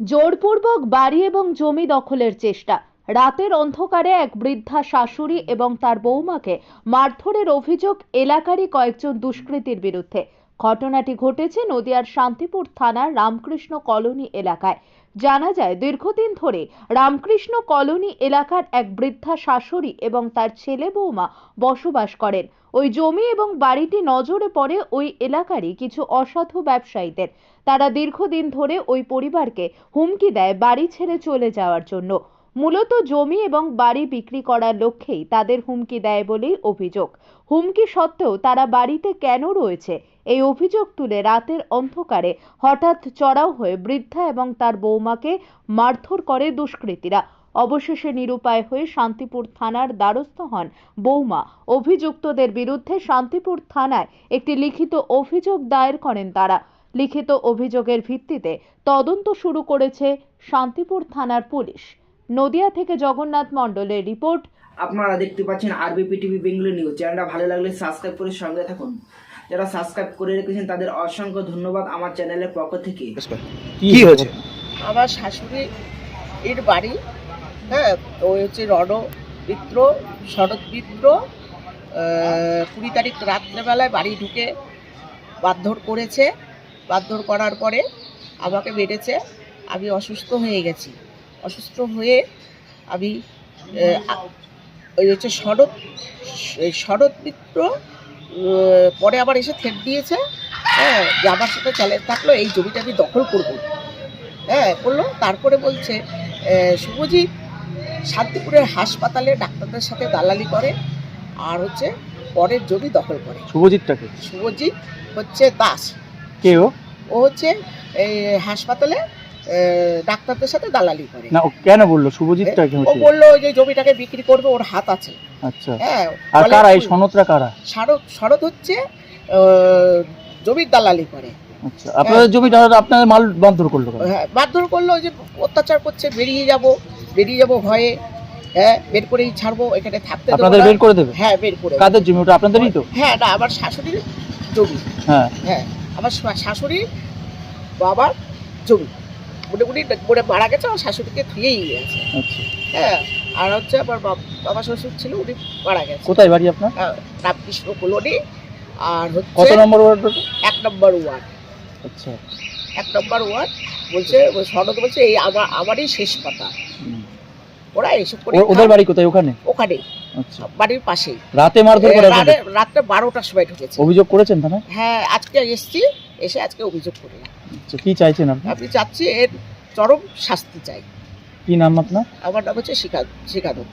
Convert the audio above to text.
জোরপূর্বক বাড়ি এবং জমি দখলের চেষ্টা। রাতের অন্ধকারে এক বৃদ্ধা শাশুড়ি এবং তার বৌমাকে মারধরের অভিযোগ এলাকারই কয়েকজন দুষ্কৃতীর বিরুদ্ধে। ঘটনাটি ঘটেছে নদিয়ার শান্তিপুর থানার রামকৃষ্ণ কলোনি এলাকায়। জানা যায়, দীর্ঘদিন ধরে রামকৃষ্ণ কলোনি এলাকার এক বৃদ্ধা শাশুড়ি এবং তার ছেলে বৌমা বসবাস করেন। ওই জমি এবং বাড়িটি নজরে পড়ে ওই এলাকারই কিছু অসাধু ব্যবসায়ীদের। তারা দীর্ঘদিন ধরে ওই পরিবারকে হুমকি দেয় বাড়ি ছেড়ে চলে যাওয়ার জন্য। মূলত জমি এবং বাড়ি বিক্রি করার লক্ষ্যেই তাদের হুমকি দেয় বলেই অভিযোগ। হুমকি সত্ত্বেও তারা বাড়িতে কেন রয়েছে? এই অভিযোগ তুলে রাতের অন্ধকারে হঠাৎ চড়াও হয়ে বৃদ্ধা এবং তার বৌমাকে মারধর করে দুষ্কৃতীরা। অবশেষে নিরুপায় হয়ে শান্তিপুর থানার দ্বারস্থ হন বৌমা। অভিযুক্তদের বিরুদ্ধে শান্তিপুর থানায় একটি লিখিত অভিযোগ দায়ের করেন তারা। লিখিত অভিযোগের ভিত্তিতে তদন্ত শুরু করেছে শান্তিপুর থানার পুলিশ। নদিয়া থেকে জগন্নাথ মণ্ডলের রিপোর্ট। আপনারা দেখতে পাচ্ছেন আরবিপি টিভি বেঙ্গলি নিউজ চ্যানেলটা ভালো লাগলে সাবস্ক্রাইব করে সঙ্গে থাকুন। যারা সাবস্ক্রাইব করে রেখেছেন তাদের অসংখ্য ধন্যবাদ আমার চ্যানেলের পক্ষ থেকে। কি হয়েছে? আমার শাশুড়ি এর বাড়ি হ্যাঁ ওই হচ্ছে রণ মিত্র শরৎ মিত্র কুড়ি তারিখ রাত্রেবেলায় বাড়ি ঢুকে বাধ্যর করেছে। বাধ্যর করার পরে আমাকে মেরেছে। আমি অসুস্থ হয়ে গেছি। অসুস্থ হয়ে আমি ওই হচ্ছে শরৎ এই শরৎ মিত্র পরে আবার এসে থেট দিয়েছে হ্যাঁ যে আমার সাথে চ্যালেঞ্জ থাকল এই জমিটা আমি দখল করব। হ্যাঁ বলল তারপরে বলছে শুভজিৎ শান্তিপুরের হাসপাতালে ডাক্তারদের সাথে দালালি করে আর হচ্ছে পরের জমি দখল করে। শুভজিৎটাকে? শুভজিৎ হচ্ছে দাস। কেউ ও? হচ্ছে এই হাসপাতালে ডাক্তারদের সাথে দালালি করে। না কেন বলল? শুভজিৎটা কেন ও বলল যে জমিটাকে বিক্রি করবে ওর হাত আছে। আচ্ছা। হ্যাঁ আর কারা এই সনদরা কারা? শরৎ শরৎ হচ্ছে জমির দালালি করে। আচ্ছা আপনাদের জমিটা আপনাদের মাল বন্ধর করল হ্যাঁ মারধর করল যে অত্যাচার করছে বেরিয়ে যাব বেরিয়ে যাব ভয়ে। হ্যাঁ বের করেই ছাড়বো এখানে থাকতে আপনাদের বের করে দেবে? হ্যাঁ বের করে। কাদের জমি? ওটা আপনাদেরই তো? হ্যাঁ না আমার শাশুড়ির জমি। হ্যাঁ। হ্যাঁ আমার শা- শাশুড়ি বাবার জমি। মোটামুটি মোটে মারা গেছে আমার শাশুড়িকে ধুয়েই গেছে আচ্ছা। হ্যাঁ আর হচ্ছে আমার বাবা শ্বশুর ছিল উনি মারা গেছে। কোথায় বাড়ি আপনার? হ্যাঁ, রামকৃষ্ণ কলোনি আর কত নম্বর ওয়ার্ড এক নম্বর ওয়ার্ড। আচ্ছা। এক নম্বর ওয়ার্ড বলছে সনদ বলছে এই আমার আমারই শেষ কথা ওরা এইসব করে ওদের বাড়ি কোথায়? ওখানে? ওখানে। আচ্ছা। বাড়ির পাশেই। রাতে মারধর করে রাতে বারোটার সময় ঢুকেছে। অভিযোগ করেছেন থানায়? হ্যাঁ আজকে এসছি এসে আজকে অভিযোগ করলাম। কি চাইছেন আপনি? আমি চাচ্ছি এর চরম শাস্তি চাই। কি নাম আপনার? আমার নাম হচ্ছে শিখা শিখাদত